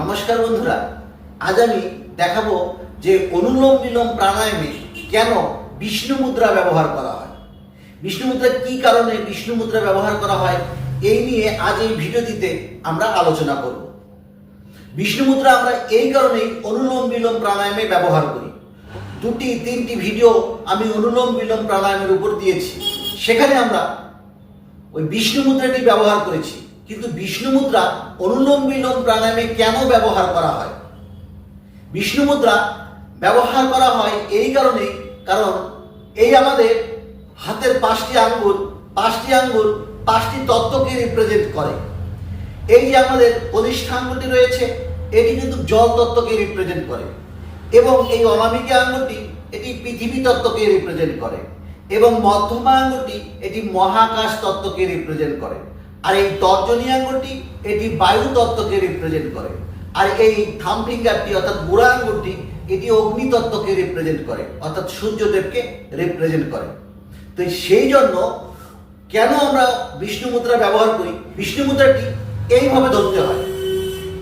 নমস্কার বন্ধুরা, আজ আমি দেখাবো যে অনুলোম বিলোম প্রাণায়ামে কেন বিষ্ণু মুদ্রা ব্যবহার করা হয়। বিষ্ণু মুদ্রা কি কারণে বিষ্ণু মুদ্রা ব্যবহার করা হয়, এই নিয়ে আজ এই ভিডিওটিতে আমরা আলোচনা করব। বিষ্ণু মুদ্রা আমরা এই কারণেই অনুলোম বিলোম প্রাণায়ামে ব্যবহার করি। দুটি, তিনটি ভিডিও আমি অনুলোম বিলোম প্রাণায়ামের উপর দিয়েছি। সেখানে আমরা ওই বিষ্ণু মুদ্রাটি ব্যবহার করেছি। কিন্তু বিষ্ণু মুদ্রা অনুলোম বিলোম প্রাণায়ামে কেন ব্যবহার করা হয়? বিষ্ণু মুদ্রা ব্যবহার করা হয় এই কারণেই, কারণ এই আমাদের হাতের পাঁচটি আঙ্গুল পাঁচটি আঙ্গুল, পাঁচটি তত্ত্বকে রিপ্রেজেন্ট করে। এই যে আমাদের কনিষ্ঠ রয়েছে, এটি কিন্তু জল তত্ত্বকে রিপ্রেজেন্ট করে এবং এই অনামিকা আঙ্গুলটি এটি পৃথিবী তত্ত্বকে রিপ্রেজেন্ট করে এবং মধ্যমা আঙ্গুলটি এটি মহাকাশ তত্ত্বকে রিপ্রেজেন্ট করে। আর এই তর্জনী আঙ্গুলটি এটি বায়ু তত্ত্বকে রিপ্রেজেন্ট করে। আর এই থাম ফিঙ্গারটি অর্থাৎ বুড়া আঙ্গুলটি এটি অগ্নি তত্ত্বকে রিপ্রেজেন্ট করে, অর্থাৎ সূর্যদেবকে রিপ্রেজেন্ট করে। তো সেই জন্য কেন আমরা বিষ্ণু মুদ্রা ব্যবহার করি? বিষ্ণু মুদ্রাটি এইভাবে ধরতে হয়।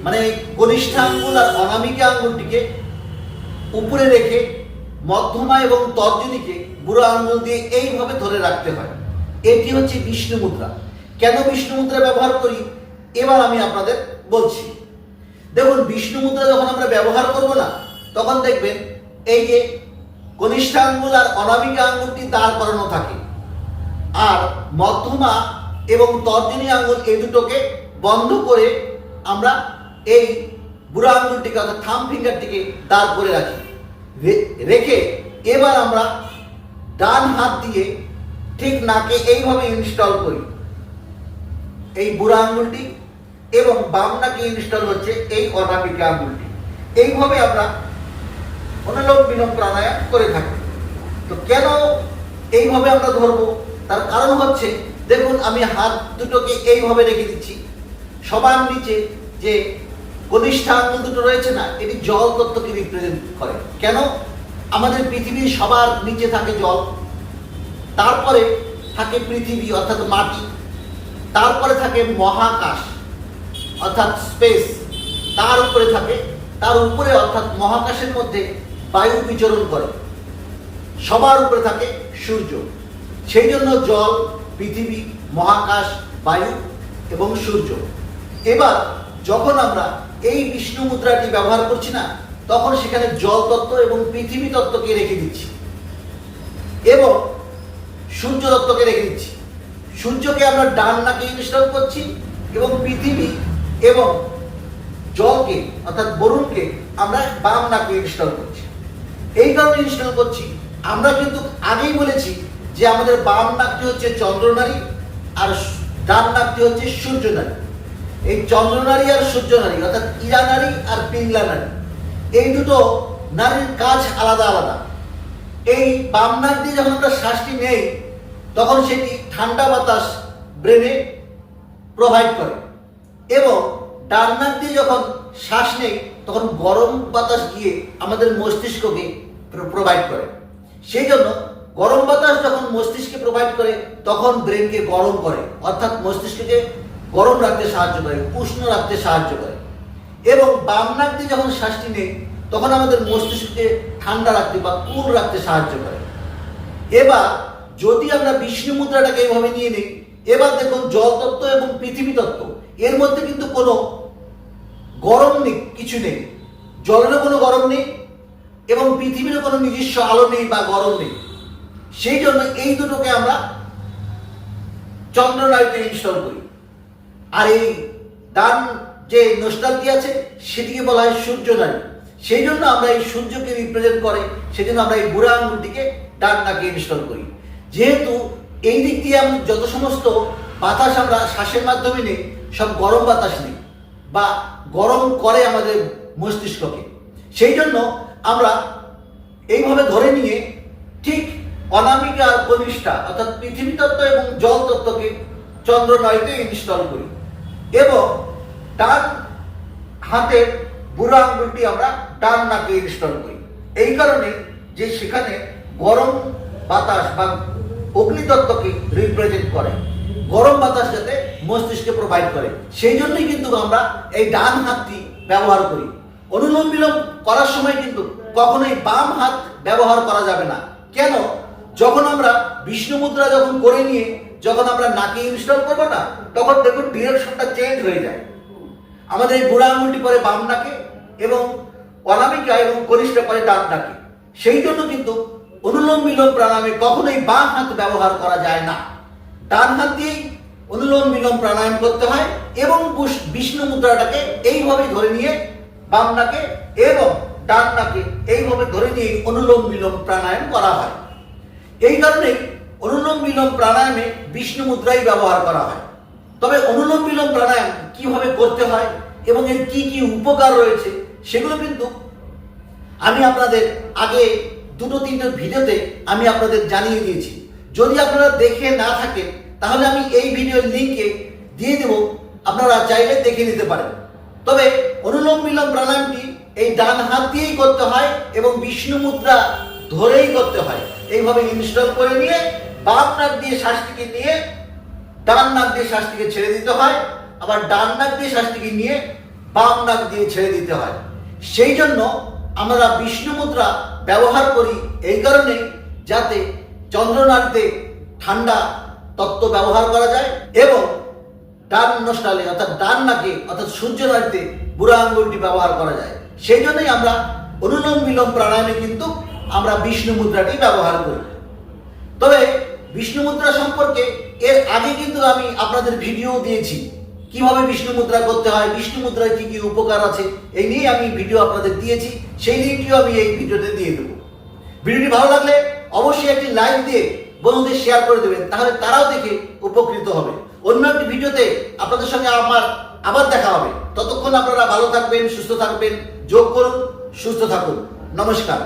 মানে কনিষ্ঠ আঙ্গুল আর অনামিকা আঙ্গুলটিকে উপরে রেখে মধ্যমা এবং তর্জনীকে বুড়ো আঙ্গুল দিয়ে এইভাবে ধরে রাখতে হয়। এটি হচ্ছে বিষ্ণু মুদ্রা। কেন বিষ্ণু মুদ্রা ব্যবহার করি? এবার আমি আপনাদের বলছি। দেখুন, বিষ্ণু মুদ্রা যখন আমরা ব্যবহার করব না, তখন দেখবেন এই যে কনিষ্ঠ আঙ্গুল আর অনামিকা আঙ্গুলটি দাঁড় করানো থাকে। আর মধ্যমা এবং তর্জনী আঙ্গুল এই দুটোকে বন্ধ করে আমরা এই বুড়ো আঙ্গুলটিকে অর্থাৎ থাম ফিঙ্গারটিকে দাঁড় করে রাখি। রেখে এবার আমরা ডান হাত দিয়ে ঠিক নাকে এইভাবে ইনস্টল করি। এই বুড়া আঙ্গুলটি এবং বাম নাকে ইনস্টল হচ্ছে এই অনামিকা আঙ্গুলটি। এইভাবে আমরা অনুলোম বিলোম প্রাণায়াম করে থাকি। তো কেন এইভাবে আমরা ধরবো? তার কারণ হচ্ছে, দেখুন, আমি হাত দুটোকে এইভাবে রেখে দিচ্ছি। সবার নিচে যে কনিষ্ঠ আঙ্গুল দুটো রয়েছে না এটি জল তত্ত্বকে রিপ্রেজেন্ট করে। কেন? আমাদের পৃথিবীর সবার নিচে থাকে জল, তারপরে থাকে পৃথিবী, অর্থাৎ মাটি। তারপরে থাকে মহাকাশ, অর্থাৎ স্পেস তার উপরে থাকে, তার উপরে অর্থাৎ মহাকাশের মধ্যে বায়ু বিচরণ করে। সবার উপরে থাকে সূর্য। সেই জন্য জল, পৃথিবী, মহাকাশ, বায়ু এবং সূর্য। এবার যখন আমরা এই বিষ্ণু মুদ্রাটি ব্যবহার করছি না, তখন সেখানে জল তত্ত্ব এবং পৃথিবী তত্ত্বকে রেখে দিচ্ছি। এবং সূর্য তত্ত্বকে রেখে দিচ্ছি। সূর্যকে আমরা ডান নাকে ইনস্টল করছি এবং পৃথিবী এবং জলকে, অর্থাৎ বরুণকে আমরা বাম নাকে ইনস্টল করছি। এই কারণে ইনস্টল করছি। আমরা কিন্তু আগেই বলেছি যে আমাদের বাম নাকটি হচ্ছে চন্দ্রনারী আর ডান নাকটি হচ্ছে সূর্য নারী এই চন্দ্রনারী আর সূর্য নারী অর্থাৎ ইরা নারী আর পিংলা নারী, এই দুটো নারীর কাজ আলাদা আলাদা। এই বাম নাক দিয়ে যখন আমরা শ্বাসটি নেই তখন সেটি ঠান্ডা বাতাস ব্রেনে প্রোভাইড করে। এবং ডান দিয়ে যখন শ্বাস নেই তখন গরম বাতাস গিয়ে আমাদের মস্তিষ্ককে প্রোভাইড করে। সেই জন্য গরম বাতাস যখন মস্তিষ্কে প্রোভাইড করে, তখন ব্রেনকে গরম করে। অর্থাৎ মস্তিষ্ককে গরম রাখতে সাহায্য করে, উষ্ণ রাখতে সাহায্য করে। এবং বাম নাক দিয়ে যখন শ্বাসটি নেই তখন আমাদের মস্তিষ্ককে ঠান্ডা রাখতে বা কুল রাখতে সাহায্য করে। এবার যদি আমরা বিষ্ণু মুদ্রাটাকে এইভাবে নিয়ে নিই, এবার দেখুন জল তত্ত্ব এবং পৃথিবী তত্ত্ব, এর মধ্যে কিন্তু কোনো গরম নেই, কিছু নেই। জলেরও কোনো গরম নেই এবং পৃথিবীরও কোনো নিজস্ব আলো নেই বা গরম নেই। সেই জন্য এই দুটোকে আমরা চন্দ্রনায়কে ইনস্টল করি। আর এই ডান যে নোস্টালটি আছে, সেটিকে বলা হয় সূর্য নারী সেই জন্য আমরা এই সূর্যকে রিপ্রেজেন্ট করে সেই জন্য আমরা এই বুড়া আঙুলটিকে ডান নাকে ইনস্টল করি। যেহেতু এই দিক দিয়ে আমি যত সমস্ত বাতাস আমরা শ্বাসের মাধ্যমে নিই, সব গরম বাতাস নিই বা গরম করে আমাদের মস্তিষ্ককে। সেই জন্য আমরা এইভাবে ধরে নিয়ে ঠিক অনামিকা আর কনিষ্ঠা, অর্থাৎ পৃথিবী তত্ত্ব এবং জল তত্ত্বকে চন্দ্রনয়তে ইনস্টল করি এবং ডান হাতের বুড়ো আঙ্গুলটি আমরা ডান নাকে ইনস্টল করি। এই কারণে যে সেখানে গরম বাতাস বা অগ্নিতত্ত্বকে রিপ্রেজেন্ট করে? গরম বাতাস যাতে মস্তিষ্কে প্রোভাইড করে। সেই জন্যই কিন্তু আমরা এই ডান হাতটি ব্যবহার করি। অনুলোম বিলোম করার সময় কিন্তু কখনোই বাম হাত ব্যবহার করা যাবে না। কেন? যখন আমরা বিষ্ণু মুদ্রা যখন করে নিয়ে, যখন আমরা নাকে ইনস্টল করব না, তখন দেখুন ডিরেকশনটা চেঞ্জ হয়ে যায়। আমাদের এই বুড়া আঙুলটি পরে বাম নাকে এবং অনামিকা এবং কনিষ্ঠ পরে ডান নাকে। সেই জন্য কিন্তু অনুলোম বিলোম প্রাণায়ামে কখনোই বাম হাত ব্যবহার করা যায় না। ডান হাত দিয়েই অনুলোম বিলোম প্রাণায়াম করতে হয় এবং বিষ্ণু মুদ্রাটাকে এইভাবে ধরে নিয়ে বাম নাকে এবং ডান নাকে এইভাবে ধরে নিয়ে অনুলোম বিলোম প্রাণায়াম করা হয়। এই কারণে অনুলোম বিলোম প্রাণায়ামে বিষ্ণু মুদ্রাই ব্যবহার করা হয়। তবে অনুলোম বিলোম প্রাণায়াম কীভাবে করতে হয় এবং এর কি কি উপকার রয়েছে সেগুলো কিন্তু আমি আপনাদের আগে দুটো তিনটে ভিডিওতে আমি আপনাদের জানিয়ে দিয়েছি। যদি আপনারা দেখে না থাকেন, তাহলে আমি এই ভিডিওর লিঙ্কে দিয়ে দেব। আপনারা চাইলে দেখে নিতে পারেন। তবে অনুলোম বিলোম প্রাণায়ামটি এই ডান হাত দিয়েই করতে হয় এবং বিষ্ণু মুদ্রা ধরেই করতে হয়। এইভাবে ইনস্টল করে নিয়ে বাম নাক দিয়ে শ্বাসটিকে নিয়ে, ডান নাক দিয়ে শ্বাসটিকে ছেড়ে দিতে হয়। আবার ডান নাক দিয়ে শ্বাসটিকে নিয়ে বাম নাক দিয়ে ছেড়ে দিতে হয়। সেই জন্য আমরা বিষ্ণু মুদ্রা ব্যবহার করি, এই কারণে যাতে চন্দ্রনাড়িতে ঠান্ডা তত্ত্ব ব্যবহার করা যায় এবং ডান নষ্টালে অর্থাৎ ডান নাকে অর্থাৎ সূর্য নাড়িতে বুড়া আঙ্গুলটি ব্যবহার করা যায়। সেই জন্যই আমরা অনুলোম বিলোম প্রাণায়ামে কিন্তু আমরা বিষ্ণু মুদ্রাটি ব্যবহার করি। তবে বিষ্ণু মুদ্রা সম্পর্কে এর আগে কিন্তু আমি আপনাদের ভিডিও দিয়েছি। কীভাবে বিষ্ণু মুদ্রা করতে হয়, বিষ্ণু মুদ্রায় কি কি উপকার আছে, এই নিয়ে আমি ভিডিও আপনাদের দিয়েছি। সেই লিঙ্কটিও আমি এই ভিডিওতে দিয়ে দেবো। ভিডিওটি ভালো লাগলে অবশ্যই একটি লাইক দিয়ে বন্ধুদের শেয়ার করে দেবেন, তাহলে তারাও দেখে উপকৃত হবে। অন্য একটি ভিডিওতে আপনাদের সঙ্গে আমার, আবার দেখা হবে। ততক্ষণ আপনারা ভালো থাকবেন, সুস্থ থাকবেন, যোগ করুন, সুস্থ থাকুন। নমস্কার।